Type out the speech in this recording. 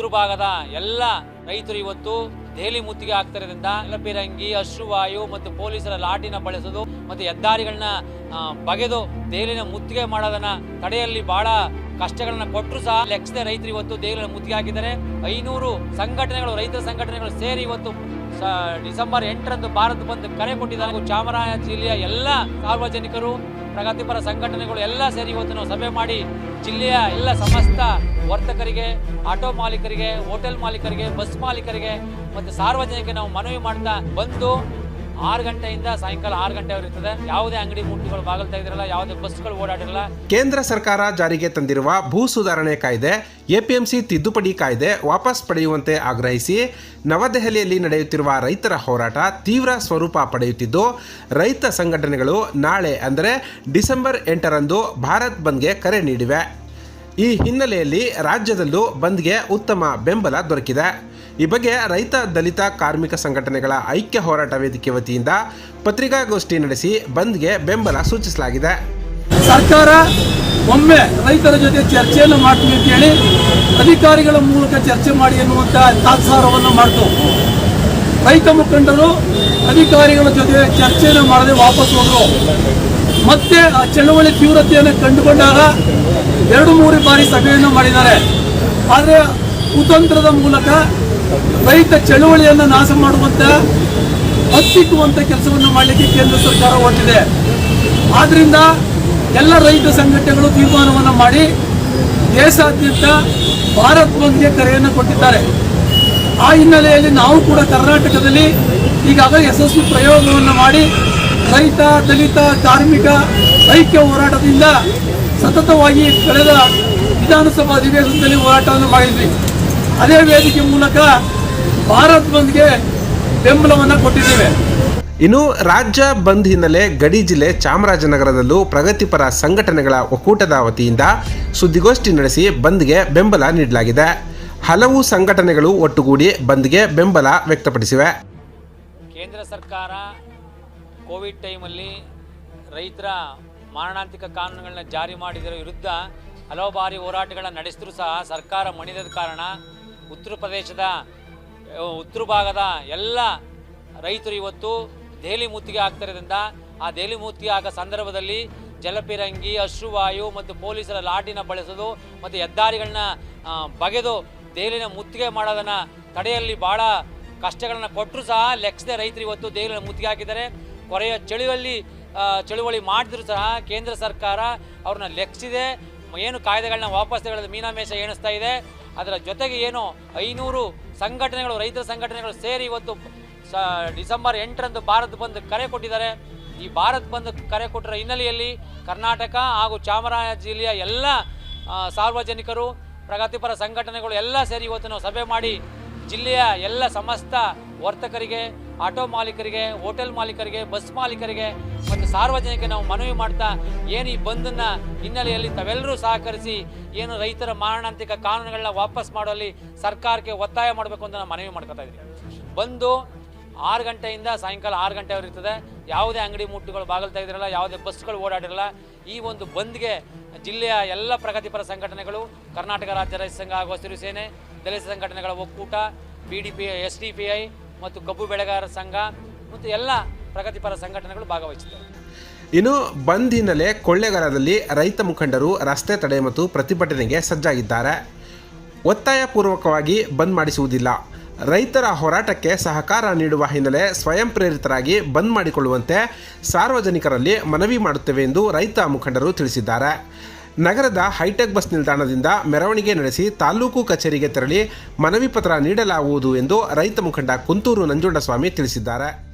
ಉತ್ತರ ಭಾಗದ ಎಲ್ಲ ರೈತರು ಇವತ್ತು ದೆಹಲಿ ಮುತ್ತಿಗೆ ಆಗ್ತಿರೋದ್ರಿಂದ ಲಪಿರಂಗಿ ಅಶ್ರುವಾಯು ಮತ್ತು ಪೊಲೀಸರ ಲಾಠಿನ ಬಳಸೋದು ಮತ್ತು ಹೆದ್ದಾರಿಗಳನ್ನ ಬಗೆದು ದೆಹಲಿನ ಮುತ್ತಿಗೆ ಮಾಡೋದನ್ನ ತಡೆಯಲ್ಲಿ ಬಹಳ ಕಷ್ಟಗಳನ್ನ ಕೊಟ್ಟರು ಸಹ ಲೆಕ್ಸದೆ ರೈತರು ಇವತ್ತು ದೇಗುಲ ಮುತ್ತಿಗೆ ಹಾಕಿದ್ದಾರೆ. ಐನೂರು ಸಂಘಟನೆಗಳು ರೈತರ ಸಂಘಟನೆಗಳು ಸೇರಿ ಇವತ್ತು ಡಿಸೆಂಬರ್ ಎಂಟರಂದು ಭಾರತ ಬಂದ್ ಕರೆ ಕೊಟ್ಟಿದ್ದಾರೆ. ಚಾಮರಾಯ ಜಿಲ್ಲೆಯ ಎಲ್ಲ ಸಾರ್ವಜನಿಕರು, ಪ್ರಗತಿಪರ ಸಂಘಟನೆಗಳು ಎಲ್ಲ ಸೇರಿ ಇವತ್ತು ನಾವು ಸಭೆ ಮಾಡಿ ಜಿಲ್ಲೆಯ ಎಲ್ಲ ಸಮಸ್ತ ವರ್ತಕರಿಗೆ, ಆಟೋ ಮಾಲೀಕರಿಗೆ, ಹೋಟೆಲ್ ಮಾಲೀಕರಿಗೆ, ಬಸ್ ಮಾಲೀಕರಿಗೆ ಮತ್ತು ಸಾರ್ವಜನಿಕರಿಗೆ ನಾವು ಮನವಿ ಮಾಡ್ತಾ ಬಂದು ಆರು ಗಂಟೆಯಿಂದ ಸಾಯಂಕಾಲ ಆರು ಗಂಟೆ ಇರ್ತದೆ. ಯಾವುದೇ ಅಂಗಡಿ ಮುಟ್ಟುಗಳು ಬಾಗಲ್ತಾ ತೆಗೆದಿರಲ್ಲ ಯಾವುದೇ ಬಸ್ಗಳು ಓಡಾಡಿರಲ್ಲ. ಕೇಂದ್ರ ಸರ್ಕಾರ ಜಾರಿಗೆ ತಂದಿರುವ ಭೂ ಸುಧಾರಣೆ ಕಾಯ್ದೆ, ಎಪಿಎಂಸಿ ತಿದ್ದುಪಡಿ ಕಾಯ್ದೆ ವಾಪಸ್ ಪಡೆಯುವಂತೆ ಆಗ್ರಹಿಸಿ ನವದೆಹಲಿಯಲ್ಲಿ ನಡೆಯುತ್ತಿರುವ ರೈತರ ಹೋರಾಟ ತೀವ್ರ ಸ್ವರೂಪ ಪಡೆಯುತ್ತಿದ್ದು, ರೈತ ಸಂಘಟನೆಗಳು ನಾಳೆ ಅಂದರೆ ಡಿಸೆಂಬರ್ ಎಂಟರಂದು ಭಾರತ್ ಬಂದ್ಗೆ ಕರೆ ನೀಡಿವೆ. ಈ ಹಿನ್ನೆಲೆಯಲ್ಲಿ ರಾಜ್ಯದಲ್ಲೂ ಬಂದ್ಗೆ ಉತ್ತಮ ಬೆಂಬಲ ದೊರಕಿದೆ. ಈ ಬಗ್ಗೆ ರೈತ ದಲಿತ ಕಾರ್ಮಿಕ ಸಂಘಟನೆಗಳ ಐಕ್ಯ ಹೋರಾಟ ವೇದಿಕೆ ವತಿಯಿಂದ ಪತ್ರಿಕಾಗೋಷ್ಠಿ ನಡೆಸಿ ಬಂದ್ಗೆ ಬೆಂಬಲ ಸೂಚಿಸಲಾಗಿದೆ. ಸರ್ಕಾರ ಒಮ್ಮೆ ರೈತರ ಜೊತೆ ಚರ್ಚೆಯನ್ನು ಮಾಡ್ತೀವಿ ಅಂತ ಹೇಳಿ ಅಧಿಕಾರಿಗಳ ಮೂಲಕ ಚರ್ಚೆ ಮಾಡಿ ಎನ್ನುವಂತಹ ತಾತ್ಸಾರವನ್ನು ಮಾಡ್ತು. ರೈತ ಮುಖಂಡರು ಅಧಿಕಾರಿಗಳ ಜೊತೆ ಚರ್ಚೆಯನ್ನು ಮಾಡದೆ ವಾಪಸ್ ಹೋದರು. ಮತ್ತೆ ಆ ಚಳವಳಿ ತೀವ್ರತೆಯನ್ನು ಕಂಡುಕೊಂಡಾಗ ಎರಡು ಮೂರು ಬಾರಿ ಸಭೆಯನ್ನು ಮಾಡಿದ್ದಾರೆ. ಆದರೆ ಕುತಂತ್ರದ ಮೂಲಕ ರೈತ ಚಳುವಳಿಯನ್ನು ನಾಶ ಮಾಡುವಂತ ಹತ್ತಿಕ್ಕುವಂತ ಕೆಲಸವನ್ನು ಮಾಡಲಿಕ್ಕೆ ಕೇಂದ್ರ ಸರ್ಕಾರ ಹೊರಟಿದೆ. ಆದ್ರಿಂದ ಎಲ್ಲ ರೈತ ಸಂಘಟನೆಗಳು ತೀರ್ಮಾನವನ್ನು ಮಾಡಿ ದೇಶಾದ್ಯಂತ ಭಾರತ್ ಬಂದ್ಗೆ ಕರೆಯನ್ನು ಕೊಟ್ಟಿದ್ದಾರೆ. ಆ ಹಿನ್ನೆಲೆಯಲ್ಲಿ ನಾವು ಕೂಡ ಕರ್ನಾಟಕದಲ್ಲಿ ಈಗಾಗಲೇ ಯಶಸ್ವಿ ಪ್ರಯೋಗವನ್ನು ಮಾಡಿ ರೈತ, ದಲಿತ, ಕಾರ್ಮಿಕ, ಐಕ್ಯ ಹೋರಾಟದಿಂದ ಸತತವಾಗಿ ಕಳೆದ ವಿಧಾನಸಭಾ ಅಧಿವೇಶನದಲ್ಲಿ ಹೋರಾಟವನ್ನು ಮಾಡಿದ್ವಿ. ಅದೇ ವೇದಿಕೆ ಮೂಲಕ ಭಾರತ್ ಬಂದ್ಗೆ ಬೆಂಬಲವನ್ನು ಕೊಟ್ಟಿದ್ದೇವೆ. ಇನ್ನು ರಾಜ್ಯ ಬಂದ್ ಹಿನ್ನೆಲೆ ಗಡಿ ಜಿಲ್ಲೆ ಚಾಮರಾಜನಗರದಲ್ಲೂ ಪ್ರಗತಿಪರ ಸಂಘಟನೆಗಳ ಒಕ್ಕೂಟದ ವತಿಯಿಂದ ಸುದ್ದಿಗೋಷ್ಠಿ ನಡೆಸಿ ಬಂದ್ಗೆ ಬೆಂಬಲ ನೀಡಲಾಗಿದೆ. ಹಲವು ಸಂಘಟನೆಗಳು ಒಟ್ಟುಗೂಡಿ ಬಂದ್ಗೆ ಬೆಂಬಲ ವ್ಯಕ್ತಪಡಿಸಿವೆ. ಕೇಂದ್ರ ಸರ್ಕಾರ ಕೋವಿಡ್ ಟೈಮಲ್ಲಿ ರೈತರ ಮಾರಣಾಂತಿಕ ಕಾನೂನುಗಳನ್ನ ಜಾರಿ ಮಾಡಿದರ ವಿರುದ್ಧ ಹಲವು ಬಾರಿ ಹೋರಾಟಗಳನ್ನು ನಡೆಸಿದ್ರು ಸಹ ಸರ್ಕಾರ ಮಣಿದ ಕಾರಣ ಉತ್ತರ ಪ್ರದೇಶದ ಉತ್ತರ ಭಾಗದ ಎಲ್ಲ ರೈತರು ಇವತ್ತು ದೆಹಲಿ ಮುತ್ತಿಗೆ ಆಗ್ತಿರೋದ್ರಿಂದ ಆ ದೆಹಲಿ ಮುತ್ತಿಗೆ ಆಗೋ ಸಂದರ್ಭದಲ್ಲಿ ಜಲಪಿರಂಗಿ, ಅಶ್ರುವಾಯು ಮತ್ತು ಪೊಲೀಸರ ಲಾಠಿನ ಬಳಸೋದು ಮತ್ತು ಹೆದ್ದಾರಿಗಳನ್ನ ಬಗೆದು ದೆಹಲಿನ ಮುತ್ತಿಗೆ ಮಾಡೋದನ್ನು ತಡೆಯಲ್ಲಿ ಭಾಳ ಕಷ್ಟಗಳನ್ನ ಕೊಟ್ಟರು ಸಹ ಲೆಕ್ಸದೆ ರೈತರು ಇವತ್ತು ದೆಹಲಿನ ಮುತ್ತಿಗೆ ಹಾಕಿದ್ದಾರೆ. ಕೊರೆಯ ಚಳುವಳಿ ಚಳುವಳಿ ಮಾಡಿದ್ರು ಸಹ ಕೇಂದ್ರ ಸರ್ಕಾರ ಅವ್ರನ್ನ ಲೆಕ್ಸಿದೆ. ಏನು ಕಾಯ್ದೆಗಳನ್ನ ವಾಪಸ್ ತಗೊಳ್ಳೋದು ಮೀನಾಮೇಷ ಎಣಿಸ್ತಾ ಇದೆ. ಅದರ ಜೊತೆಗೆ ಏನು ಐನೂರು ಸಂಘಟನೆಗಳು ರೈತರ ಸಂಘಟನೆಗಳು ಸೇರಿ ಇವತ್ತು ಸ, ಡಿಸೆಂಬರ್ ಎಂಟರಂದು ಭಾರತ್ ಬಂದ್ ಕರೆ ಕೊಟ್ಟಿದ್ದಾರೆ. ಈ ಭಾರತ್ ಬಂದ್ ಕರೆ ಕೊಟ್ಟಿರೋ ಹಿನ್ನೆಲೆಯಲ್ಲಿ ಕರ್ನಾಟಕ ಹಾಗೂ ಚಾಮರಾಜ ಜಿಲ್ಲೆಯ ಎಲ್ಲ ಸಾರ್ವಜನಿಕರು, ಪ್ರಗತಿಪರ ಸಂಘಟನೆಗಳು ಎಲ್ಲ ಸೇರಿ ಇವತ್ತು ನಾವು ಸಭೆ ಮಾಡಿ ಜಿಲ್ಲೆಯ ಎಲ್ಲ ಸಮಸ್ತ ವರ್ತಕರಿಗೆ ಆಟೋ ಮಾಲೀಕರಿಗೆ, ಹೋಟೆಲ್ ಮಾಲೀಕರಿಗೆ, ಬಸ್ ಮಾಲೀಕರಿಗೆ ಮತ್ತು ಸಾರ್ವಜನಿಕ ನಾವು ಮನವಿ ಮಾಡ್ತಾ ಏನು ಈ ಬಂದನ್ನ ಹಿನ್ನೆಲೆಯಲ್ಲಿ ತಾವೆಲ್ಲರೂ ಸಹಕರಿಸಿ ಏನು ರೈತರ ಮಾರಣಾಂತಿಕ ಕಾನೂನುಗಳನ್ನ ವಾಪಸ್ ಮಾಡುವಲ್ಲಿ ಸರ್ಕಾರಕ್ಕೆ ಒತ್ತಾಯ ಮಾಡಬೇಕು ಅಂತ ನಾವು ಮನವಿ ಮಾಡ್ಕೊತಾ ಇದ್ದೀವಿ ಬಂದು ಆರು ಗಂಟೆಯಿಂದ ಸಾಯಂಕಾಲ ಆರು ಗಂಟೆವರೆಗೆ ಇರ್ತದೆ. ಯಾವುದೇ ಅಂಗಡಿ ಮುಟ್ಟುಗಳು ಬಾಗಲ್ತಾ ಇದ್ರಲ್ಲ, ಯಾವುದೇ ಬಸ್ಗಳು ಓಡಾಡಿರಲ್ಲ, ಈ ಒಂದು ಬಂದ್ಗೆ ಜಿಲ್ಲೆಯ ಎಲ್ಲ ಪ್ರಗತಿಪರ ಸಂಘಟನೆಗಳು, ಕರ್ನಾಟಕ ರಾಜ್ಯ ರೈತ ಸಂಘ ಹಾಗೂ ಹಸಿರು ಸೇನೆ, ದಲಿತ ಸಂಘಟನೆಗಳ ಒಕ್ಕೂಟ P D P S D P I ಮತ್ತು ಕಬ್ಬು ಬೆಳೆಗಾರರ ಸಂಘ ಮತ್ತು ಎಲ್ಲ ಪ್ರಗತಿಪರ ಸಂಘಟನೆಗಳು ಭಾಗವಹಿಸಿದ್ದವು ಇನ್ನು ಬಂದ್ ಹಿನ್ನೆಲೆ ಕೊಳ್ಳೆಗಾಲದಲ್ಲಿ ರೈತ ಮುಖಂಡರು ರಸ್ತೆ ತಡೆ ಮತ್ತು ಪ್ರತಿಭಟನೆಗೆ ಸಜ್ಜಾಗಿದ್ದಾರೆ. ಒತ್ತಾಯಪೂರ್ವಕವಾಗಿ ಬಂದ್ ಮಾಡಿಸುವುದಿಲ್ಲ. ರೈತರ ಹೋರಾಟಕ್ಕೆ ಸಹಕಾರ ನೀಡುವ ಹಿನ್ನೆಲೆ ಸ್ವಯಂ ಪ್ರೇರಿತರಾಗಿ ಬಂದ್ ಮಾಡಿಕೊಳ್ಳುವಂತೆ ಸಾರ್ವಜನಿಕರಲ್ಲಿ ಮನವಿ ಮಾಡುತ್ತೇವೆ ಎಂದು ರೈತ ಮುಖಂಡರು ತಿಳಿಸಿದ್ದಾರೆ. ನಗರದ ಹೈಟೆಕ್ ಬಸ್ ನಿಲ್ದಾಣದಿಂದ ಮೆರವಣಿಗೆ ನಡೆಸಿ ತಾಲೂಕು ಕಚೇರಿಗೆ ತೆರಳಿ ಮನವಿ ಪತ್ರ ನೀಡಲಾಗುವುದು ಎಂದು ರೈತ ಮುಖಂಡ ಕುಂತೂರು ನಂಜುಂಡಸ್ವಾಮಿ ತಿಳಿಸಿದ್ದಾರೆ.